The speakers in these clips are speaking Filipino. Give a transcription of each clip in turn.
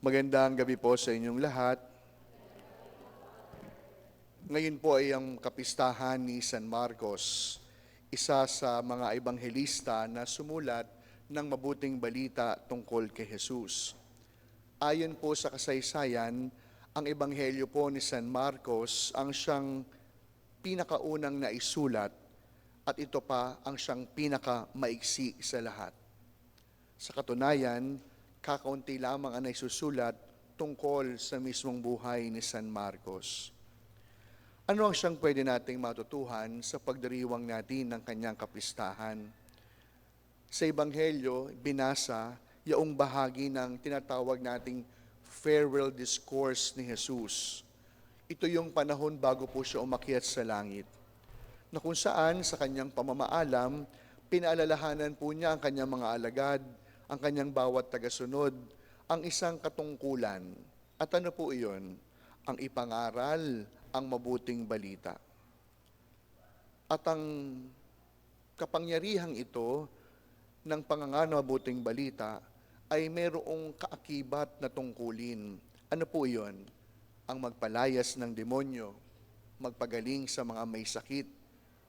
Magandang gabi po sa inyong lahat. Ngayon po ay ang kapistahan ni San Marcos, isa sa mga ebanghelista na sumulat ng mabuting balita tungkol kay Jesus. Ayon po sa kasaysayan, ang ebanghelyo po ni San Marcos ang siyang pinakaunang naisulat at ito pa ang siyang pinakamaiksi sa lahat. Sa katunayan, kakaunti lamang ang naisusulat tungkol sa mismong buhay ni San Marcos. Ano ang siyang pwede nating matutuhan sa pagdiriwang natin ng kanyang kapistahan? Sa Ebanghelyo, binasa yaong bahagi ng tinatawag nating farewell discourse ni Jesus. Ito yung panahon bago po siya umakyat sa langit na kung saan sa kanyang pamamaalam, pinaalalahanan po niya ang kanyang mga alagad, ang kanyang bawat tagasunod, ang isang katungkulan. At ano po iyon? Ang ipangaral ang mabuting balita. At ang kapangyarihang ito ng pangangano mabuting balita ay mayroong kaakibat na tungkulin. Ano po iyon? Ang magpalayas ng demonyo, magpagaling sa mga may sakit,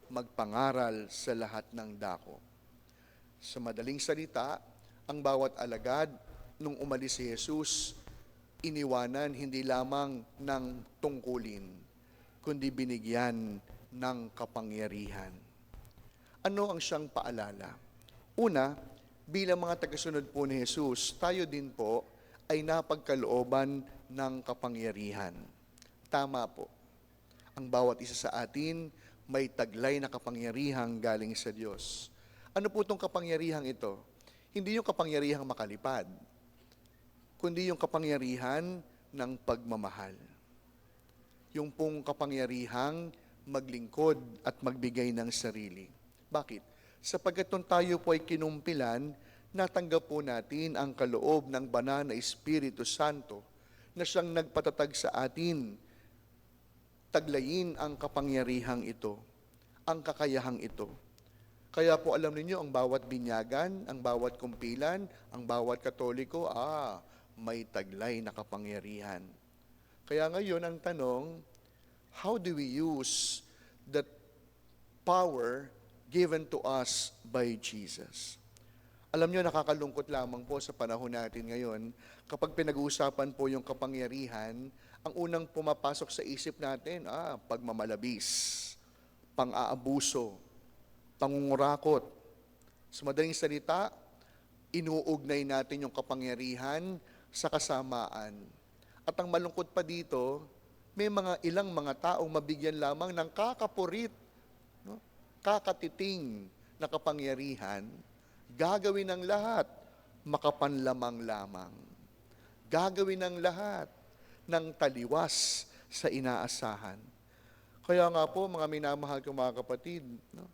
magpangaral sa lahat ng dako. Sa madaling salita, ang bawat alagad nung umalis si Jesus, iniwanan hindi lamang ng tungkulin, kundi binigyan ng kapangyarihan. Ano ang siyang paalala? Una, bilang mga tagasunod po ni Jesus, tayo din po ay napagkalooban ng kapangyarihan. Tama po. Ang bawat isa sa atin may taglay na kapangyarihang galing sa Diyos. Ano po itong kapangyarihang ito? Hindi yung kapangyarihang makalipad, kundi yung kapangyarihan ng pagmamahal. Yung pong kapangyarihang maglingkod at magbigay ng sarili. Bakit? Sapagkat nung tayo po ay kinumpilan, natanggap po natin ang kaloob ng banal na Espiritu Santo na siyang nagpatatag sa atin taglayin ang kapangyarihang ito, ang kakayahang ito. Kaya po alam ninyo, ang bawat binyagan, ang bawat kumpilan, ang bawat katoliko, ah, may taglay na kapangyarihan. Kaya ngayon ang tanong, how do we use that power given to us by Jesus? Alam nyo, nakakalungkot lamang po sa panahon natin ngayon, kapag pinag-uusapan po yung kapangyarihan, ang unang pumapasok sa isip natin, ah, pagmamalabis, pang-aabuso, pangungurakot. Sa madaling salita, inuugnay natin yung kapangyarihan sa kasamaan. At ang malungkot pa dito, may mga ilang mga taong mabigyan lamang ng kakapurit, no? kakatiting na kapangyarihan, gagawin ng lahat, makapanlamang lamang. Gagawin ng lahat ng taliwas sa inaasahan. Kaya nga po, mga minamahal kong mga kapatid, no?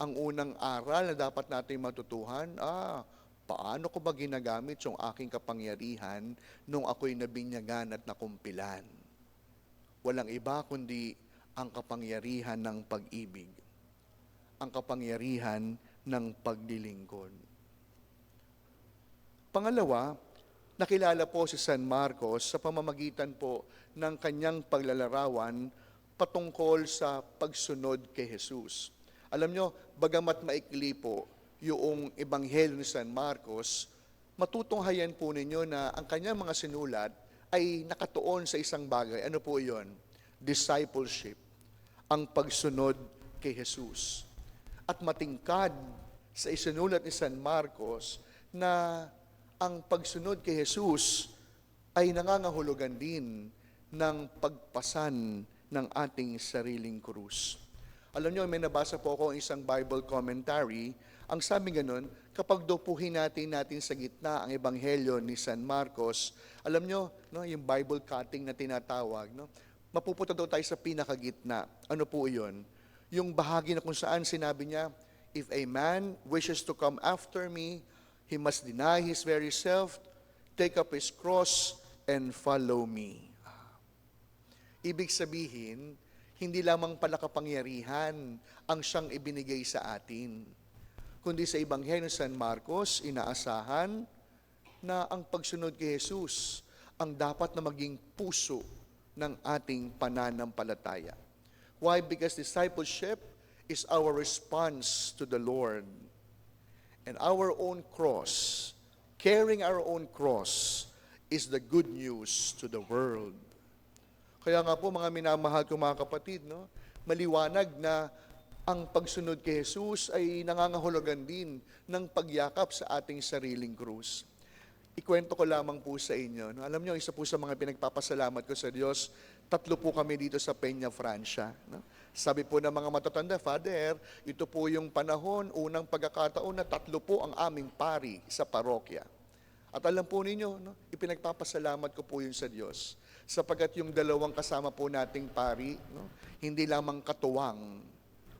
Ang unang aral na dapat natin matutuhan, ah, paano ko ba ginagamit yung aking kapangyarihan nung ako'y nabinyagan at nakumpilan? Walang iba kundi ang kapangyarihan ng pag-ibig. Ang kapangyarihan ng paglilingkod. Pangalawa, nakilala po si San Marcos sa pamamagitan po ng kanyang paglalarawan patungkol sa pagsunod kay Jesus. Alam nyo, bagamat maikli po yung ebanghelyo ni San Marcos, matutunghayan po ninyo na ang kanyang mga sinulat ay nakatuon sa isang bagay. Ano po iyon? Discipleship. Ang pagsunod kay Jesus. At matingkad sa isinulat ni San Marcos na ang pagsunod kay Jesus ay nangangahulugan din ng pagpasan ng ating sariling krus. Alam niyo, may nabasa po ako isang Bible commentary. Ang sabi ganun, kapag dopuhin natin natin sa gitna ang ebanghelyo ni San Marcos, alam niyo, no, yung Bible cutting na tinatawag, no, mapupunta daw tayo sa pinakagitna. Ano po iyon? Yung bahagi na kung saan sinabi niya, If a man wishes to come after me, he must deny his very self, take up his cross, and follow me. Ibig sabihin, hindi lamang pala kapangyarihan ang siyang ibinigay sa atin, kundi sa Ebanghelyo ni San Marcos, inaasahan na ang pagsunod kay Jesus ang dapat na maging puso ng ating pananampalataya. Why? Because discipleship is our response to the Lord. And our own cross, carrying our own cross, is the good news to the world. Kaya nga po mga minamahal ko mga kapatid, no? maliwanag na ang pagsunod kay Jesus ay nangangahulugan din ng pagyakap sa ating sariling krus. Ikwento ko lamang po sa inyo. No? Alam niyo, isa po sa mga pinagpapasalamat ko sa Diyos, tatlo po kami dito sa Peña, Francia. No? Sabi po ng mga matatanda, Father, ito po yung panahon, unang pagkakataon na tatlo po ang aming pari sa parokya. At alam po ninyo, no, ipinagpapasalamat ko po yun sa Diyos. Sapagkat yung dalawang kasama po nating pari, no, hindi lamang katuwang,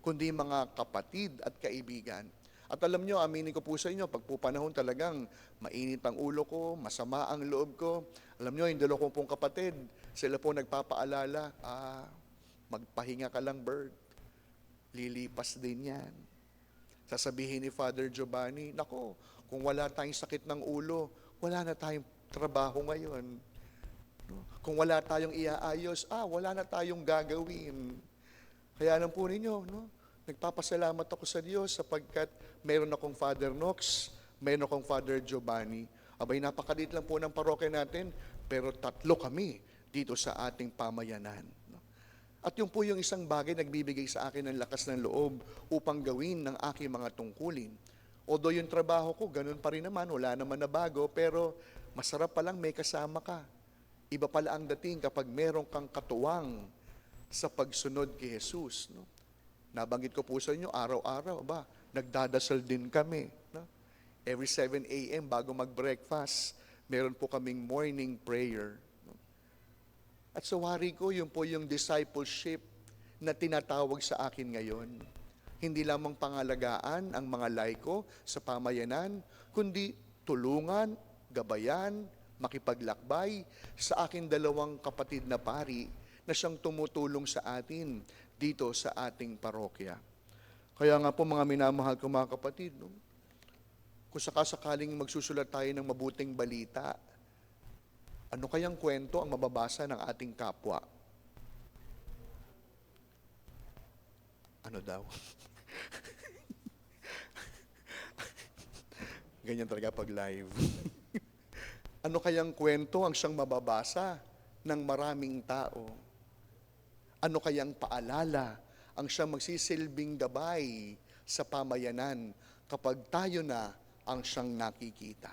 kundi mga kapatid at kaibigan. At alam nyo, aminin ko po sa inyo, pag po panahon talagang mainit ang ulo ko, masama ang loob ko, alam nyo, yung dalawa kong kapatid, sila po nagpapaalala, ah, magpahinga ka lang, Bert. Lilipas din yan. Sasabihin ni Father Giovanni, nako, kung wala tayong sakit ng ulo, wala na tayong trabaho ngayon. No? Kung wala tayong iaayos, ah, wala na tayong gagawin. Kaya alam po ninyo, no? nagpapasalamat ako sa Diyos sapagkat meron akong Father Knox, meron akong Father Giovanni. Abay, napakaliit lang po ng parokya natin, pero tatlo kami dito sa ating pamayanan. no? At yung po yung isang bagay nagbibigay sa akin ng lakas ng loob upang gawin ng aking mga tungkulin. Although yung trabaho ko, ganun pa rin naman, wala naman na bago, pero masarap pa lang may kasama ka. Iba pala ang dating kapag meron kang katuwang sa pagsunod kay Jesus. No? Nabanggit ko po sa inyo, araw-araw, ba, nagdadasal din kami. No? Every 7 a.m. bago mag-breakfast, meron po kaming morning prayer. No? At sa wari ko, yun po yung discipleship na tinatawag sa akin ngayon. Hindi lamang pangalagaan ang mga laiko sa pamayanan, kundi tulungan, gabayan, makipaglakbay sa aking dalawang kapatid na pari na siyang tumutulong sa atin dito sa ating parokya. Kaya nga po mga minamahal ko mga kapatid, no? kung sakasakaling magsusulat tayo ng mabuting balita, ano kayang kwento ang mababasa ng ating kapwa? Ano daw? Ganyan talaga pag live. ano kayang kwento ang siyang mababasa ng maraming tao? Ano kayang paalala ang siyang magsisilbing gabay sa pamayanan kapag tayo na ang siyang nakikita?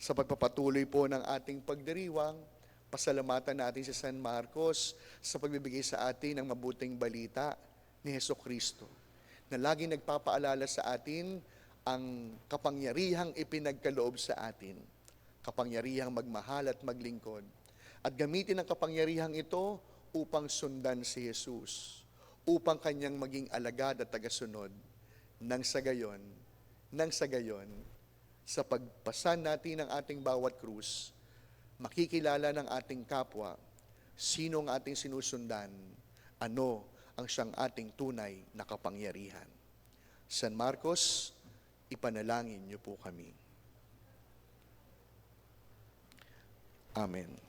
Sa pagpapatuloy po ng ating pagdiriwang, pasalamatan natin si San Marcos sa pagbibigay sa atin ng mabuting balita ni Heso Kristo na laging nagpapaalala sa atin ang kapangyarihang ipinagkaloob sa atin, kapangyarihang magmahal at maglingkod. At gamitin ang kapangyarihang ito upang sundan si Jesus, upang kanyang maging alagad at tagasunod, nang sa gayon, nang sa gayon, sa pagpasan natin ng ating bawat krus, makikilala ng ating kapwa, sino ang ating sinusundan, ano ang siyang ating tunay na kapangyarihan. San Marcos, ipanalangin niyo po kami. Amen.